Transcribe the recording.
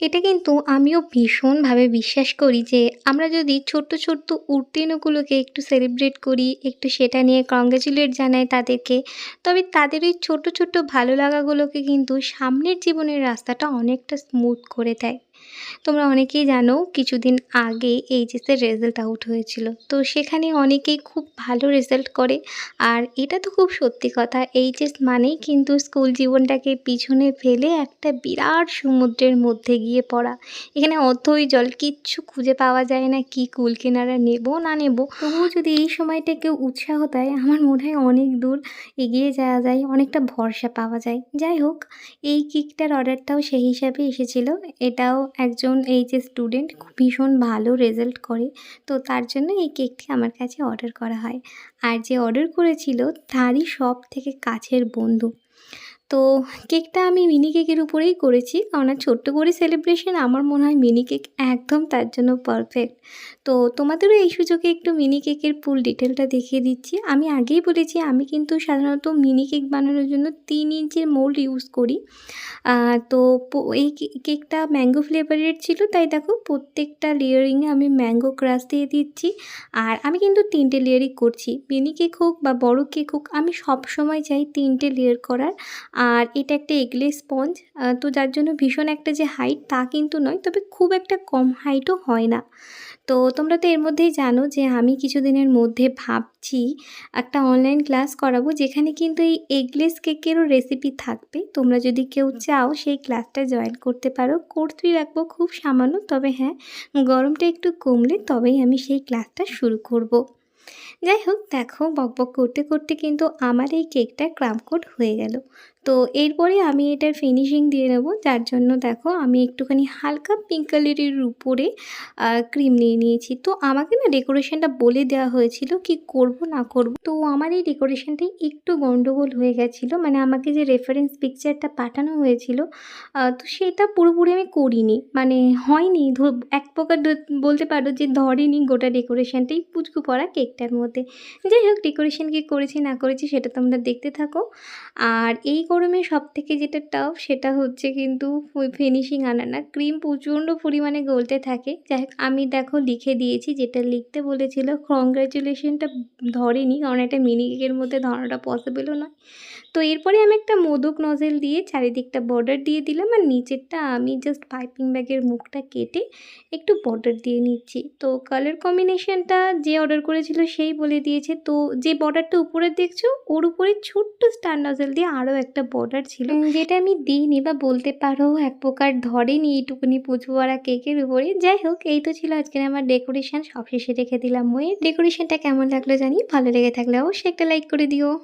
এটা কিন্তু আমিও ভীষণভাবে বিশ্বাস করি যে আমরা যদি ছোট্ট ছোট্ট উত্তীর্ণগুলোকে একটু সেলিব্রেট করি, একটু সেটা নিয়ে কংগ্রাচুলেট জানাই তাদেরকে, তবে তাদের ওই ছোট ছোট্ট ভালো লাগাগুলোকে কিন্তু সামনের জীবনের রাস্তাটা অনেকটা স্মুথ করে দেয়। তোমরা অনেকেই জানো কিছুদিন আগে এইচএসের রেজাল্ট আউট হয়েছিল। তো সেখানে অনেকেই খুব ভালো রেজাল্ট করে। আর এটা তো খুব সত্যি কথা এইচএস মানেই কিন্তু স্কুল জীবনটাকে পিছনে ফেলে একটা বিরাট সমুদ্রের মধ্যে গিয়ে পড়া। এখানে অথই জল, কিচ্ছু খুঁজে পাওয়া যায় না, কি কুল কেনারা নেব না নেব। তবুও যদি এই সময়টা কেউ উৎসাহ দেয়, আমার মনে হয় অনেক দূর এগিয়ে যাওয়া যায়, অনেকটা ভরসা পাওয়া যায়। যাই হোক, এই কেকটার অর্ডারটাও সেই হিসাবে এসেছিল। এটাও একজন এইচএস স্টুডেন্ট ভীষণ ভালো রেজাল্ট করে। তো তার জন্য এই কেকটি আমার কাছে অর্ডার করা হয়। আর যে অর্ডার করেছিল, তারই সব থেকে কাছের বন্ধু। তো কেকটা আমি মিনি কেকের উপরেই করেছি। কারণ ছোট্ট করে সেলিব্রেশন আমার মনে হয় মিনি কেক একদম তার জন্য পারফেক্ট তো তোমাদেরও এই সুযোগে একটু মিনি কেকের ফুল ডিটেলটা দেখিয়ে দিচ্ছি। আমি আগেই বলেছি, আমি কিন্তু সাধারণত মিনি কেক বানানোর জন্য তিন ইঞ্চির মোল্ড ইউজ করি। তো এই কেকটা ম্যাঙ্গো ফ্লেভারের ছিল, তাই দেখো প্রত্যেকটা লেয়ারিংয়ে আমি ম্যাঙ্গো ক্রাশ দিয়ে দিচ্ছি। আর আমি কিন্তু তিনটে লেয়ারই করছি। মিনি কেক হোক বা বড় কেক হোক, আমি সব সময় চাই তিনটে লেয়ার করার। আর এটা একটা এগলে স্পঞ্জ তো যার জন্য ভীষণ একটা যে হাইট তা কিন্তু নয় তবে খুব একটা কম হাইটও হয় না। তো তোমরা তো এর মধ্যেই জানো যে আমি কিছুদিনের মধ্যে ভাবছি একটা অনলাইন ক্লাস করাবো যেখানে কিন্তু এই এগলেস কেকেরও রেসিপি থাকবে। তোমরা যদি কেউ চাও সেই ক্লাসটা জয়েন করতে পারো। কোর্স ফি রাখব খুব সামান্য তবে হ্যাঁ গরমটা একটু কমলে তবেই আমি সেই ক্লাসটা শুরু করব। যাই হোক দেখো বকবক করতে করতে কিন্তু আমার এই কেকটা ক্রাম কোট হয়ে গেল। তো এরপরে আমি এটার ফিনিশিং দিয়ে নেব। যার জন্য দেখো আমি একটুখানি হালকা পিঙ্ক কালারের উপরে ক্রিম নিয়ে নিয়েছি। তো আমাকে না ডেকোরেশনটা বলে দেওয়া হয়েছিল কি করব না করব। তো আমার এই ডেকোরেশনটাই একটু গন্ডগোল হয়ে গেছিল। মানে আমাকে যে রেফারেন্স পিকচারটা পাঠানো হয়েছিল তো সেটা পুরোপুরি আমি করিনি। মানে হয়নি। এক প্রকার বলতে পারো যে ধরেনি গোটা ডেকোরেশনটাই পুচকু পড়া কেকটার মধ্যে। যাই হোক ডেকোরেশন কি করেছি না করেছি সেটা তোমরা দেখতে থাকো। আর এই গরমে সব থেকে যেটা টাফ সেটা হচ্ছে কিন্তু ফিনিশিং আনা না। ক্রিম প্রচণ্ড পরিমাণে গলতে থাকে। যাই হোক, আমি দেখো লিখে দিয়েছি, যেটা লিখতে বলেছিল কংগ্র্যাচুলেশনটা ধরেনি, কারণ একটা মিনি কেকের মধ্যে ধরাটা পসিবলও নয়। তো এরপরে আমি একটা মোদক নজেল দিয়ে চারিদিকটা বর্ডার দিয়ে দিলাম আর নিচেরটা আমি জাস্ট পাইপিং ব্যাগের মুখটা কেটে একটু বর্ডার দিয়ে নিচ্ছি। তো কালার কম্বিনেশনটা যে অর্ডার করেছিল সেই বলে দিয়েছে। তো যে বর্ডারটা উপরে দেখছ, ওর উপরে ছোট্ট স্টার নজেল দিয়ে আরও একটা বর্ডার ছিল। যেটা আমি দিইনি বা বলতে পারো, এক প্রকার ধরেনি, এইটুকুনি পুজোয়ারা কেকের উপরে। যাই হোক, এই তো ছিল আজকের আমার ডেকোরেশন সব শেষে রেখে দিলাম ওই ডেকোরেশনটা কেমন লাগল জানি? ভালো লেগে থাকলে অবশ্যই একটা লাইক করে দিও।